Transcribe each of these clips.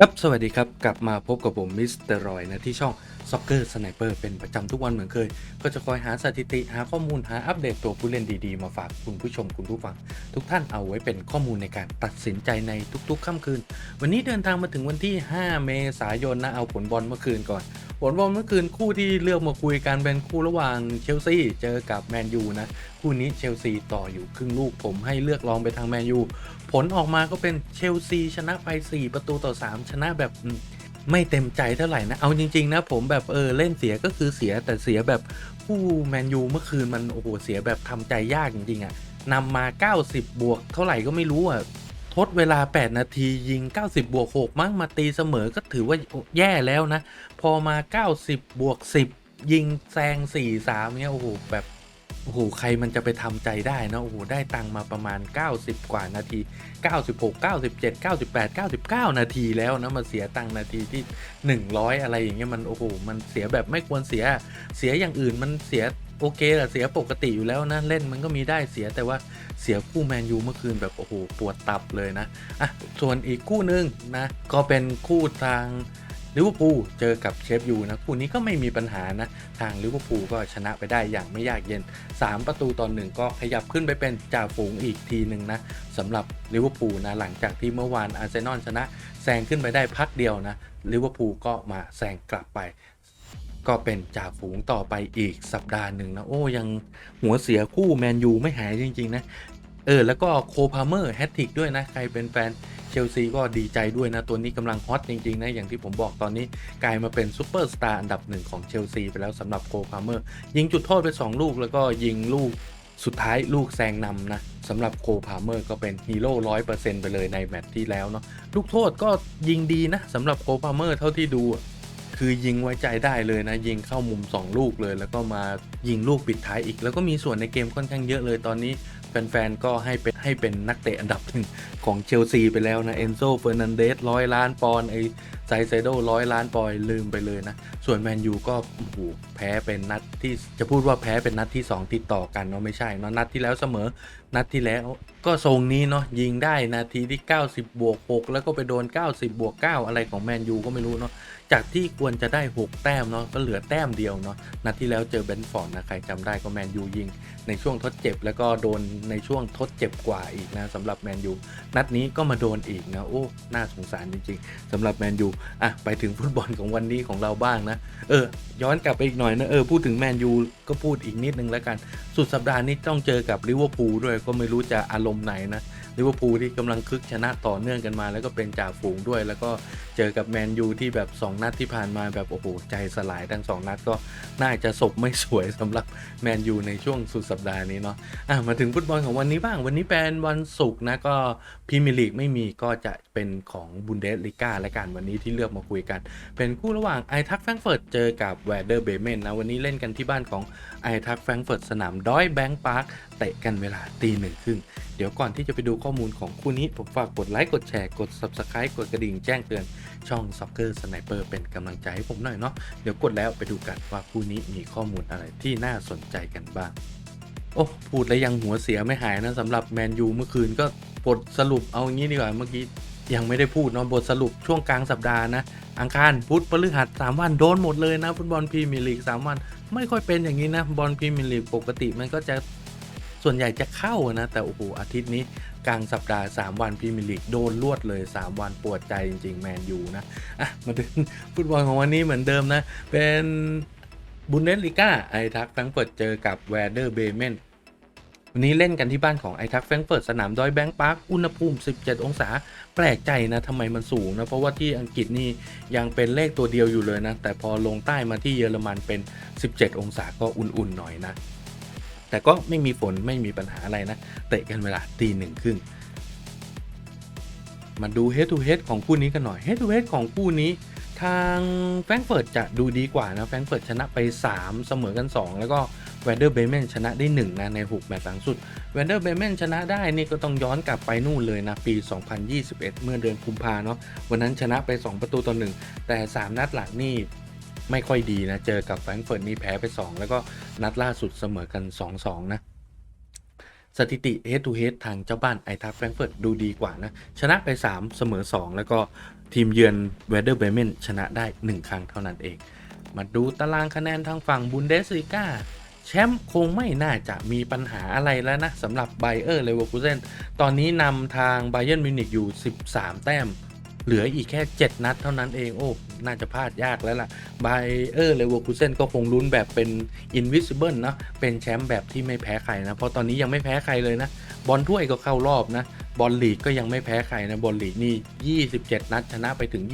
ครับสวัสดีครับ กลับมาพบกับผมมิสเตอร์รอยนะที่ช่องซ็อกเกอร์สไนเปอร์เป็นประจำทุกวันเหมือนเคย ก็จะคอยหาสถิติหาข้อมูลหาอัปเดตตัวผู้เล่นดีๆ มาฝากคุณผู้ชมคุณผู้ฟัง ทุกท่านเอาไว้เป็นข้อมูลในการตัดสินใจในทุกๆค่ำคืน วันนี้เดินทางมาถึงวันที่ 5 เมษายนนะเอาผลบอลเมื่อคืนก่อน ผลบอลเมื่อคืนคู่ที่เลือกมาคุยกันเป็นคู่ระหว่างเชลซีเจอกับแมนยูนะคู่นี้เชลซีต่ออยู่ครึ่งลูกผมให้เลือกลองไปทางแมนยูผลออกมาก็เป็นเชลซีชนะไป 4 ประตูต่อ 3 ชนะแบบไม่เต็มใจเท่าไหร่นะ เอาจริง ๆ นะ ผมแบบเออเล่นเสียก็คือเสียแต่เสียแบบคู่แมนยูเมื่อคืนมันโอ้โหเสียแบบทำใจยากจริงๆอะนำมา 90 บวกเท่าไหร่ก็ไม่รู้อะ ทดเวลา 8 นาทียิง 90 บวก 6 มั้งมาตีเสมอก็ถือว่าแย่แล้วนะ พอมา 90 บวก 10 ยิงแซง 4 3 เนี่ยโอ้โหแบบโอ้โหใครมันจะไปทำใจได้นะโอ้โหได้ตังมาประมาณ 90 กว่านาที 96 97 98 99 นาทีแล้วนะมาเสียตังนาทีที่ 100 อะไรอย่างเงี้ยมันโอ้โหมันเสียแบบไม่ควรเสียเสียอย่างอื่นมันเสีย โอเคแหละเสียปกติอยู่แล้วนะ เล่นมันก็มีได้เสียแต่ว่าเสียคู่แมนยูเมื่อคืนแบบ โอ้โห ปวดตับเลยนะ อะ ส่วนอีกคู่หนึ่งนะ ก็เป็นคู่ทางลิเวอร์พูลเจอกับเชฟยูนะ คู่นี้ก็ไม่มีปัญหานะ ทางลิเวอร์พูลก็ชนะไปได้อย่างไม่ยากเย็น 3 ประตูต่อหนึ่งก็ขยับขึ้นไปเป็นจ่าฝูงอีกทีหนึ่งนะสำหรับลิเวอร์พูลนะ หลังจากที่เมื่อวานอาร์เซนอลชนะแซงขึ้นไปได้พักเดียวนะลิเวอร์พูลก็มาแซงกลับไป ก็เป็นจ่าฝูงต่อไปอีกสัปดาห์หนึ่งนะ โอ้ยังหัวเสียคู่แมนยูไม่หายจริง ๆ นะ เออ แล้วก็โคพาเมอร์แฮตทริกด้วยนะ ใครเป็นแฟนเชลซีก็ดีใจด้วยนะ ตัวนี้กำลังฮอตจริง ๆ นะ อย่างที่ผมบอกตอนนี้กลายมาเป็นซูเปอร์สตาร์อันดับหนึ่งของเชลซีไปแล้วสำหรับโคพาเมอร์ยิงจุดโทษไป 2 ลูกแล้วก็ยิงลูกสุดท้ายลูกแซงนำนะสำหรับโคพาเมอร์ก็เป็นฮีโร่ร้อยเปอร์เซ็นต์ไปเลยในแมตช์ที่แล้วเนาะลูกโทษก็ยิงดีนะสำหรับโคพาเมอร์เท่าที่ดู คือยิงไว้ใจได้เลยนะ ยิงเข้ามุม 2 ลูกเลย แล้วก็มายิงลูกปิดท้ายอีก แล้วก็มีส่วนในเกมค่อนข้างเยอะเลยตอนนี้แฟนๆ ก็ให้เป็นให้เป็นนักเตะอันดับหนึ่งของเชลซีไปแล้วนะเอนโซเฟอร์นันเดสร้อยล้านปอนไอ ไซเซโดร้อยล้านปอนด์ลืมไปเลยนะ ส่วนแมนยูก็โอ้โหแพ้เป็นนัดที่จะพูดว่าแพ้เป็นนัดที่ 2 ติดต่อกันเนาะไม่ใช่เนาะนัดที่แล้วเสมอ นัดที่แล้วก็ทรงนี้เนาะยิงได้นาทีที่ 90 บวก 6 แล้วก็ไปโดน 90 บวก 9 อะไรของแมนยูก็ไม่รู้เนาะจากที่ควรจะได้ 6 แต้มเนาะก็เหลือแต้มเดียวเนาะนัดที่แล้วเจอเบนฟอร์ดนะใครจำได้ก็แมนยูยิง ในช่วงทดเจ็บแล้วก็โดนในช่วงทดเจ็บกว่าอีกนะสำหรับแมนยูนัดนี้ก็มาโดนอีกนะโอ้น่าสงสารจริงๆสำหรับแมนยูอะไปถึงฟุตบอลของวันนี้ของเราบ้างนะ เออ ย้อนกลับไปอีกหน่อยนะ เออ พูดถึงแมนยูก็พูดอีกนิดนึงแล้วกัน สุดสัปดาห์นี้ต้องเจอกับลิเวอร์พูลด้วยก็ไม่รู้จะอารมณ์ไหนนะ ลิเวอร์พูลที่กำลังคึกชนะต่อเนื่องกันมา แล้วก็เป็นจ่าฝูงด้วย แล้วก็เจอกับแมนยูที่แบบ 2 นัดที่ผ่านมาแบบโอ้โหใจสลายทั้ง 2 นัดก็น่าจะศพไม่สวยสำหรับแมนยูในช่วงสุดสัปดาห์นี้เนาะอะมาถึงฟุตบอลของวันนี้บ้าง วันนี้เป็นวันศุกร์นะก็พรีเมียร์ลีกไม่มีก็จะเป็นของบุนเดสลิก้าและกันวันนี้ที่เลือกมาคุยกัน เป็นคู่ระหว่างไอทักแฟรงเฟิร์ตเจอกับแวเดอร์เบเมนนะวันนี้เล่นกันที่บ้านของไอทักแฟรงเฟิร์ตสนามดอยแบงค์พาร์คเตะกันเวลาตีหนึ่งครึ่งเดี๋ยวก่อนที่จะไปดูข้อมูลของคู่นี้ ผมฝากกดไลค์ กดแชร์ กด Subscribe กดกระดิ่งแจ้งเตือนช่อง Soccer Sniper เป็นกำลังใจให้ผมหน่อยเนาะเดี๋ยวกดแล้วไปดูกันว่าคู่นี้มีข้อมูลอะไรที่น่าสนใจกันบ้าง โอ้พูดแล้วยังหัวเสียไม่หายนะสำหรับแมนยูเมื่อคืนก็บทสรุปเอาอย่างนี้ดีกว่าเมื่อกี้ยังไม่ได้พูดเนาะบทสรุปช่วงกลางสัปดาห์นะ อังคารพุธพฤหัสสามวันโดนหมดเลยนะ ฟุตบอลพรีเมียร์ลีกสามวัน ไม่ค่อยเป็นอย่างนี้นะ บอลพรีเมียร์ลีกปกติมันก็จะ ส่วนใหญ่จะเข้านะ แต่โอ้โหอาทิตย์นี้กลางสัปดาห์ 3 วันพรีเมียร์ลีกโดนลวดเลย 3 วันปวดใจจริง ๆ แมนยูนะ อะ มาถึงฟุตบอลของวันนี้เหมือนเดิมนะ เป็นบุนเดสลิก้าไอทักแฟรงเฟิร์ตเจอกับแวเดอร์เบเมนวันนี้เล่นกันที่บ้านของไอทักแฟรงเฟิร์ตสนามดอยแบงค์พาร์คอุณหภูมิ 17 องศา แปลกใจนะทำไมมันสูงนะ เพราะว่าที่อังกฤษนี่ยังเป็นเลขตัวเดียวอยู่เลยนะ แต่พอลงใต้มาที่เยอรมันเป็น 17 องศาก็อุ่นๆหน่อยนะ แต่ก็ไม่มีฝนไม่มีปัญหาอะไรนะ เตะกันเวลาตีหนึ่งครึ่งมาดู head to head ของคู่นี้กันหน่อย head to head ของคู่นี้ ทางแฟรงเฟิร์ตจะดูดีกว่านะแฟรงเฟิร์ตชนะไป 3 เสมอกัน 2 แล้วก็แวนเดอร์เบเมนชนะได้1นะใน6แมตช์หลังสุดแวนเดอร์เบเมนชนะได้นี่ก็ต้องย้อนกลับไปนู่นเลยนะ ปี 2021 เมื่อเดือนกุมภาเนาะวันนั้นชนะไป 2 ประตูต่อ1แต่ 3 นัดหลังนี่ ไม่ค่อยดีนะ เจอกับแฟรงก์เฟิร์ตนี่แพ้ไป 2 แล้วก็นัดล่าสุดเสมอกัน 2-2 นะสถิติ head to head ทางเจ้าบ้านไอทักแฟรงก์เฟิร์ตดูดีกว่านะ ชนะไป 3 เสมอ 2 แล้วก็ทีมเยือนเวเดอร์เบเมนชนะได้ 1 ครั้งเท่านั้นเอง มาดูตารางคะแนนทางฝั่งบุนเดสลีกาแชมป์คงไม่น่าจะมีปัญหาอะไรแล้วนะสำหรับไบเออร์เลเวอร์คูเซนตอนนี้นำทางไบเ e อร์มิวนิกอยู่ 13 แต้ม เหลืออีกแค่ 7 นัดเท่านั้นเองโอ้น่าจะพลาดยากแล้วล่ะไบเออร์เลเวอร์คูเซนก็คงลุ้นแบบเป็น Invisible เนาะเป็นแชมป์แบบที่ไม่แพ้ใครนะ เพราะตอนนี้ยังไม่แพ้ใครเลยนะ บอลถ้วยก็เข้ารอบนะ บอลลีกก็ยังไม่แพ้ใครนะบอลลีกนี่ 27 นัดชนะไปถึง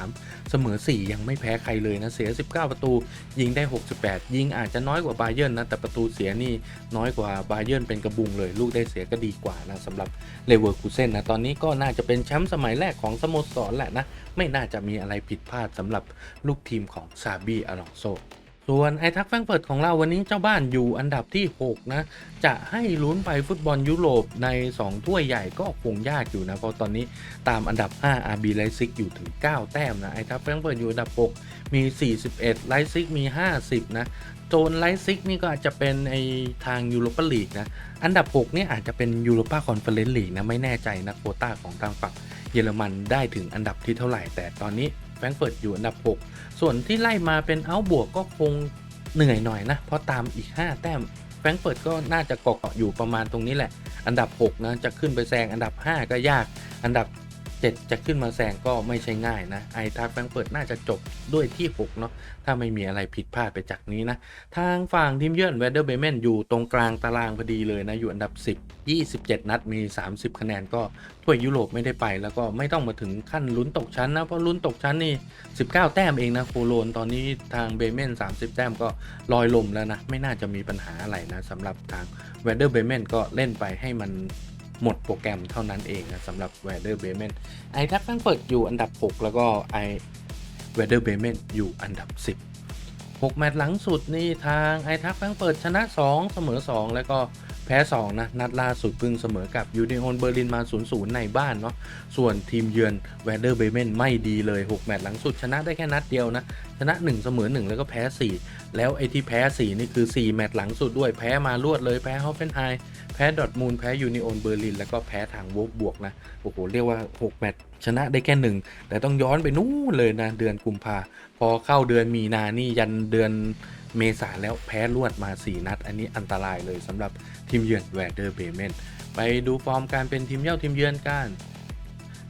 23 เสมอ 4 ยังไม่แพ้ใครเลยนะ เสีย 19 ประตู ยิงได้ 68 ยิงอาจจะน้อยกว่าบาเยิร์นนะแต่ประตูเสียนี่น้อยกว่าบาเยิร์นเป็นกระบุงเลย ลูกได้เสียก็ดีกว่านะสำหรับเลเวอร์คูเซนนะตอนนี้ก็น่าจะเป็นแชมป์สมัยแรกของสโมสรแหละนะไม่น่าจะมีอะไรผิดพลาดสำหรับลูกทีมของซาบีอลองโซ ส่วนไอทักแฟงเฟิร์ตของเราวันนี้เจ้าบ้านอยู่อันดับที่ 6 นะ จะให้ลุ้นไปฟุตบอลยุโรปใน 2 ถ้วยใหญ่ก็คงยากอยู่นะ เพราะตอนนี้ตามอันดับ 5 RB ไลซิกอยู่ถึง 9 แต้มนะไอทักแฟงเฟิร์ตอยู่อันดับ 6 มี 41 ไลซิกมี 50 นะโซนไลซิกนี่ก็อาจจะเป็นไอทางยูโรปาลีกนะ อันดับ 6 นี่อาจจะเป็นยูโรปาคอนเฟอเรนซ์ลีกนะ ไม่แน่ใจนะโควต้าของทางฝั่งเยอรมันได้ถึงอันดับที่เท่าไหร่แต่ตอนนี้ ฟรงก์เฟิร์ตอยู่อันดับ 6 ส่วนที่ไล่มาเป็นเอาบวกก็คงเหนื่อยหน่อยนะ เพราะตามอีก 5 แต้มแฟรงก์เฟิร์ตก็น่าจะเกาะอยู่ประมาณตรงนี้แหละ อันดับ 6 นะ จะขึ้นไปแซงอันดับ 5 ก็ยาก อันดับ 7 จะขึ้นมาแซงก็ไม่ใช่ง่ายนะไอทักแฟงเฟิร์ตน่าจะจบด้วยที่ 6 เนาะถ้าไม่มีอะไรผิดพลาดไปจากนี้นะ ทางฝั่งทีมเยือนเวเดอร์เบเมนอยู่ตรงกลางตารางพอดีเลยนะ อยู่อันดับ 10 27 นัดมี 30 คะแนนก็ถ้วยยุโรปไม่ได้ไป แล้วก็ไม่ต้องมาถึงขั้นลุ้นตกชั้นนะ เพราะลุ้นตกชั้นนี่ 19 แต้มเองนะโคโลนตอนนี้ทางเบเมน 30 แต้มก็ลอยลมแล้วนะไม่น่าจะมีปัญหาอะไรนะสำหรับทางเวเดอร์เบเมนก็เล่นไปให้มัน หมดโปรแกรมเท่านั้นเองนะสำหรับเวเดอร์เบเมนไอทักแฟรงเฟิร์ตอยู่อันดับ 6 แล้วก็ไอเวเดอร์เบเมนอยู่อันดับ 10 6 แมตช์หลังสุดนี่ทางไอทักแฟงเฟิร์ตชนะ 2 เสมอ 2 แล้วก็แพ้ 2 นะ นัดล่าสุดพิ่งเสมอกับยูเนโอนเบอร์ลินมา 0-0 ในบ้านเนาะส่วนทีมเยือนแวเดอร์เบเมนไม่ดีเลย 6 แมตช์หลังสุดชนะได้แค่นัดเดียวนะ ชนะ 1 เสมอ 1 แล้วก็แพ้ 4 แล้วไอที่แพ้ 4 นี่คือ 4 แมตช์หลังสุดด้วยแพ้มารวดเลยแพ้ฮอฟเฟนไฮ แพ้ดอทมูลแพ้ยูนิโอนเบอร์ลินแล้วก็แพ้ทางโวลฟบวกนะ โอ้โห เรียกว่า 6 แมตช์ชนะได้แค่หนึ่ง แต่ต้องย้อนไปนู่นเลยนะ เดือนกุมภาพอเข้าเดือนมีนานี่ยันเดือนเมษาแล้วแพ้รวดมา 4 นัด อันนี้อันตรายเลยสำหรับทีมเยือนแวเดอร์เบเมนไปดูฟอร์มการเป็นทีมเย่าทีมเยือนกัน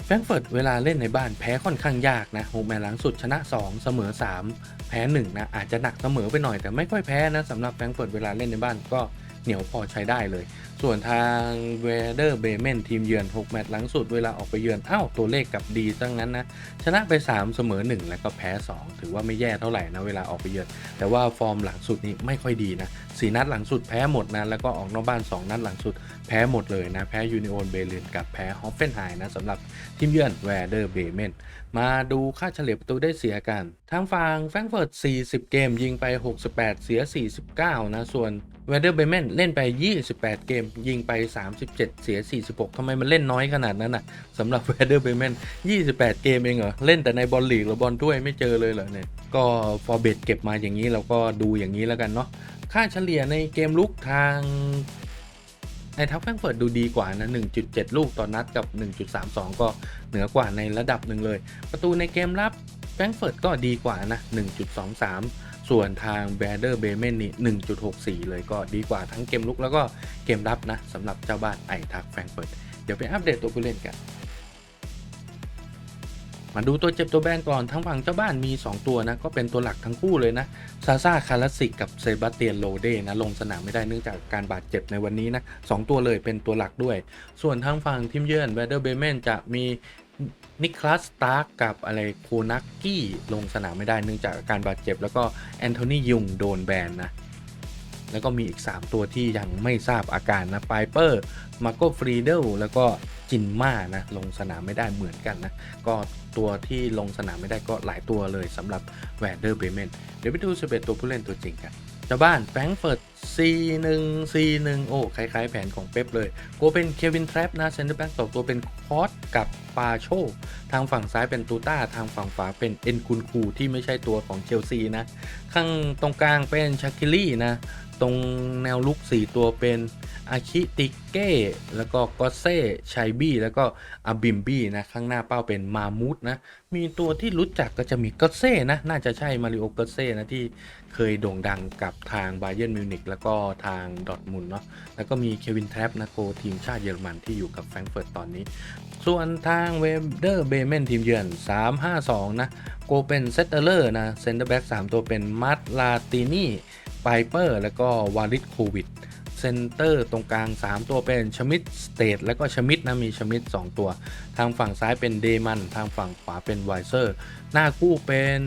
แฟรงเฟิร์ตเวลาเล่นในบ้านแพ้ค่อนข้างยากนะหกแมตช์หลังสุดชนะ 2 เสมอ 3 แพ้1นะอาจจะหนักเสมอไปหน่อยแต่ไม่ค่อยแพ้นะสำหรับแฟรงเฟิร์ตเวลาเล่นในบ้านก็ เหนียวพอใช้ได้เลย ส่วนทางเวเดอร์เบเมนทีมเยือน 6 แมตช์หลังสุดเวลาออกไปเยือนอ้าวตัวเลขกับดีซะงั้นนะ ชนะไป 3 เสมอ 1 แล้วก็แพ้ 2 ถือว่าไม่แย่เท่าไหร่นะเวลาออกไปเยือน แต่ว่าฟอร์มหลังสุดนี้ไม่ค่อยดีนะสีนัดหลังสุดแพ้หมดนะแล้วก็ออกนอกบ้าน 2 นัดหลังสุดแพ้หมดเลยนะ แพ้ยูนิโอนเบลินกับแพ้ฮอฟเฟนไฮนะสำหรับทีมเยือนแวเดอร์เบเมนมาดูค่าเฉลี่ยประตูได้เสียกันทางฝั่งแฟรงก์เฟิร์ต40 เกมยิงไป 68 เสีย 49 นะ ส่วน เวเดอร์เบเมนเล่นไป 28 เกม ยิงไป 37 เสีย 46 ทำไมมันเล่นน้อยขนาดนั้นน่ะสำหรับเวเดอร์เบเมน28 เกมเองเหรอ เล่นแต่ในบอลลีกหรือบอลถ้วยไม่เจอเลยเหรอเนี่ย ก็ฟอร์เบตเก็บมาอย่างนี้เราก็ดูอย่างนี้แล้วกันเนาะ ค่าเฉลี่ยในเกมลุกทางในทัพแฟงเฟิร์ตดูดีกว่านะ 1.7 ลูกต่อนนัดกับ 1.32 ก็เหนือกว่าในระดับหนึ่งเลย ประตูในเกมรับแฟงเฟิร์ตก็ดีกว่านะ 1.23 ส่วนทางแบเดอร์เบเมนนี่ 1.64 เลยก็ดีกว่าทั้งเกมลุกแล้วก็เกมรับนะสำหรับเจ้าบ้านไอทักแฟรงเฟิร์ตเดี๋ยวไปอัปเดตตัวผู้เล่นกันมาดูตัวเจ็บตัวแบนก่อนทั้งฝั่งเจ้าบ้านมี 2 ตัวนะก็เป็นตัวหลักทั้งคู่เลยนะซาซาคาราสิกกับเซบาสเตียนโลเดนะลงสนามไม่ได้เนื่องจากการบาดเจ็บในวันนี้นะสองตัวเลยเป็นตัวหลักด้วย ส่วนทางฝั่งทีมเยือนแวเดอร์เบเมนจะมี นิคลัสตาร์กกับอะไรโคนักกี้ลงสนามไม่ได้เนื่องจากอาการบาดเจ็บ แล้วก็แอนโทนียุงโดนแบนนะ แล้วก็มีอีก 3 ตัวที่ยังไม่ทราบอาการนะไพเปอร์มาโกฟรีเดลแล้วก็จินมานะลงสนามไม่ได้เหมือนกันนะ ก็ตัวที่ลงสนามไม่ได้ก็หลายตัวเลยสำหรับแวร์เดอร์เบเมนเดี๋ยวไปดู 11 ตัวผู้เล่นตัวจริงกันเจ้าบ้านแฟรงเฟิร์ต C1 C1 โอ้ คล้าย ๆ แผนของเป๊ปเลยโกเป็นเควินแทรปนะเซนเตอร์แบ็กต่อตัวเป็นคอสกับปาโช ทางฝั่งซ้ายเป็นตูต้า ทางฝั่งขวาเป็นเอ็นคุนคูที่ไม่ใช่ตัวของเชลซีนะ ข้างตรงกลางเป็นชาคิลี่นะ ตรงแนวลุก 4 ตัวเป็น อาคิติเก้แล้วก็กอเซ่ชัยบี้แล้วก็อาบิมบี้นะข้างหน้าเป้าเป็นมามูดนะมีตัวที่รู้จักก็จะมีกอเซ่นะน่าจะใช่มาริโอกอเซ่นะที่เคยโด่งดังกับทางไบเ e ร์นมิวนิกแล้วก็ทางดอทมุนเนาะแล้วก็มีเควินแทรปนะโกทีมชาติเยอรมันที่อยู่กับแฟรงเฟิร์ตตอนนี้ ส่วนทางเวเดอร์เบเมนทีมเยือน 352 นะโกเป็นเซตเตอร์นะเซนเตอร์แบ็ก3ตัวเป็นมัตลาตินีไ i เปอร์แล้วก็วาริสโควิด เซนเตอร์ตรงกลาง 3 ตัวเป็นชมิดสเตทแล้วก็ชมิดนะมีชมิด2 ตัว ทางฝั่งซ้ายเป็นเดมัน ทางฝั่งขวาเป็นไวเซอร์ หน้าคู่เป็น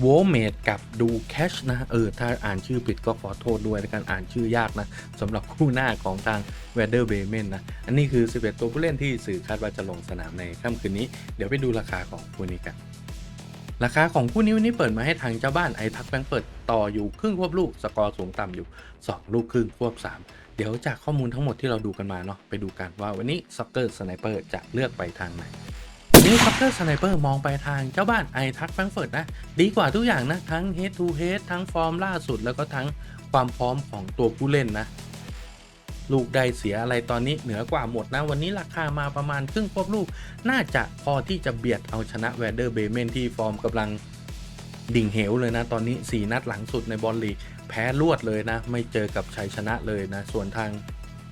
โวเมดกับดูแคชนะเออถ้าอ่านชื่อผิดก็ขอโทษด้วยในการอ่านชื่อยากนะสำหรับคู่หน้าของทางเวเดอร์เบเมนนะ อันนี้คือ 11 ตัวผู้เล่นที่สื่อคาดว่าจะลงสนามในค่ำคืนนี้ เดี๋ยวไปดูราคาของคู่นี้กัน ราคาของคู่นี้วันนี้เปิดมาให้ทางเจ้าบ้านไอทักแบงเปิดต่ออยู่ครึ่งควบลูกสกอร์สูงต่ำอยู่ 2 ลูกครึ่งควบ 3 เดี๋ยวจากข้อมูลทั้งหมดที่เราดูกันมาเนาะไปดูกันว่าวันนี้ซ็อกเกอร์สไนเปอร์จะเลือกไปทางไหนวันนี้ซ็อกเกอร์สไนเปอร์มองไปทางเจ้าบ้านไอทักแฟรงก์เฟิร์ตนะ ดีกว่าทุกอย่างนะ ทั้ง head to head ทั้งฟอร์มล่าสุดแล้วก็ทั้งความพร้อมของตัวผู้เล่นนะ ลูกได้เสียอะไรตอนนี้เหนือกว่าหมดนะ วันนี้ราคามาประมาณครึ่งควบลูก น่าจะพอที่จะเบียดเอาชนะแวเดอร์เบเมนที่ฟอร์มกำลังดิ่งเหวเลยนะ ตอนนี้ 4 นัดหลังสุดในบอลลีกแพ้รวดเลยนะ ไม่เจอกับชัยชนะเลยนะ ส่วนทาง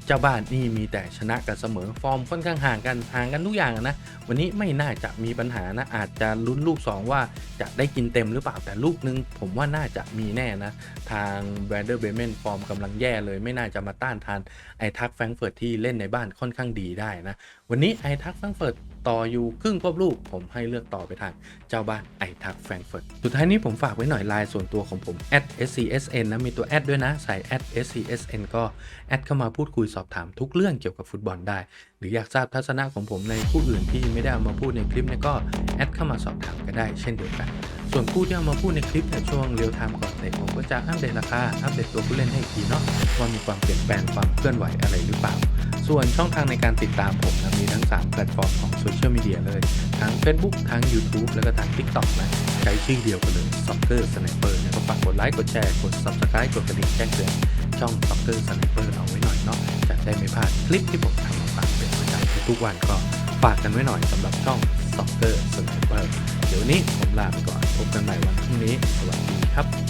เจ้าบ้านนี่มีแต่ชนะกันเสมอฟอร์มค่อนข้างห่างกันห่างกันทุกอย่างนะวันนี้ไม่น่าจะมีปัญหานะอาจจะลุ้นลูก 2 ว่าจะได้กินเต็มหรือเปล่าแต่ลูกนึง ผมว่าน่าจะมีแน่นะ ทางแวนเดอร์เบเมนฟอร์มกำลังแย่เลย ไม่น่าจะมาต้านทานไอทักแฟรงเฟิร์ตที่เล่นในบ้านค่อนข้างดีได้นะวันนี้ไอทักแฟรงเฟิร์ต ต่ออยู่ครึ่งควบลูก ผมให้เลือกต่อไปทางเจ้าบ้านไอทักแฟรงเฟิร์ตสุดท้ายนี้ผมฝากไว้หน่อยไลน์ส่วนตัวของผม @scsn นะมีตัวแอดด้วยนะใส่ @scsn ก็แอดเข้ามาพูดคุยสอบถามทุกเรื่องเกี่ยวกับฟุตบอลได้ หรืออยากทราบทัศนะของผมในผู้อื่นที่ไม่ได้เอามาพูดในคลิปเนี่ยก็แอดเข้ามาสอบถามก็ได้เช่นเดียวกัน ส่วนคู่ที่เอามาพูดในคลิปเนี่ยช่วงเรียลไทม์ก่อนเตะผมก็จะอัปเดตราคาอัปเดตตัวผู้เล่นให้อีกทีเนาะว่ามีความเปลี่ยนแปลงความเคลื่อนไหวอะไรหรือเปล่า ส่วนช่องทางในการติดตามผมนะมีทั้ง 3 แพลตฟอร์มของโซเชียลมีเดียเลย ทั้ง Facebook ทั้ง YouTube แล้วก็ทั้ง TikTok นะใช้ชื่อเดียวกันเลย Soccer Sniper นะก็ฝากกดไลค์กดแชร์กด Subscribe กดกระดิ่งแจ้งเตือนช่อง Soccer Sniper เอาไว้หน่อยเนาะจะได้ไม่พลาดคลิปที่ผมทำมาฝากเป็นประจำทุกวันก็ฝากกันไว้หน่อยสำหรับช่อง Soccer Sniper เดี๋ยวนี้ผมลาไปก่อน พบกันใหม่วันพรุ่งนี้ สวัสดีครับ